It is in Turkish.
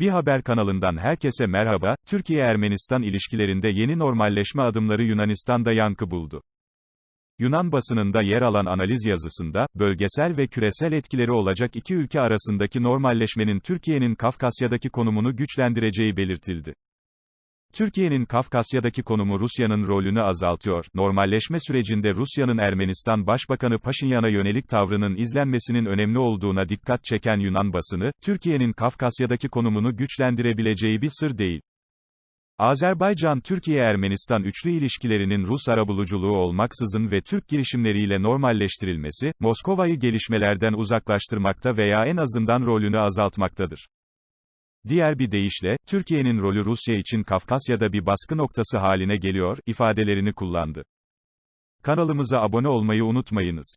Bir Haber kanalından herkese merhaba, Türkiye-Ermenistan ilişkilerinde yeni normalleşme adımları Yunanistan'da yankı buldu. Yunan basınında yer alan analiz yazısında, bölgesel ve küresel etkileri olacak iki ülke arasındaki normalleşmenin Türkiye'nin Kafkasya'daki konumunu güçlendireceği belirtildi. Türkiye'nin Kafkasya'daki konumu Rusya'nın rolünü azaltıyor, normalleşme sürecinde Rusya'nın Ermenistan Başbakanı Paşinyan'a yönelik tavrının izlenmesinin önemli olduğuna dikkat çeken Yunan basını, Türkiye'nin Kafkasya'daki konumunu güçlendirebileceği bir sır değil. Azerbaycan-Türkiye-Ermenistan üçlü ilişkilerinin Rus arabuluculuğu olmaksızın ve Türk girişimleriyle normalleştirilmesi, Moskova'yı gelişmelerden uzaklaştırmakta veya en azından rolünü azaltmaktadır. Diğer bir deyişle, Türkiye'nin rolü Rusya için Kafkasya'da bir baskı noktası haline geliyor, ifadelerini kullandı. Kanalımıza abone olmayı unutmayınız.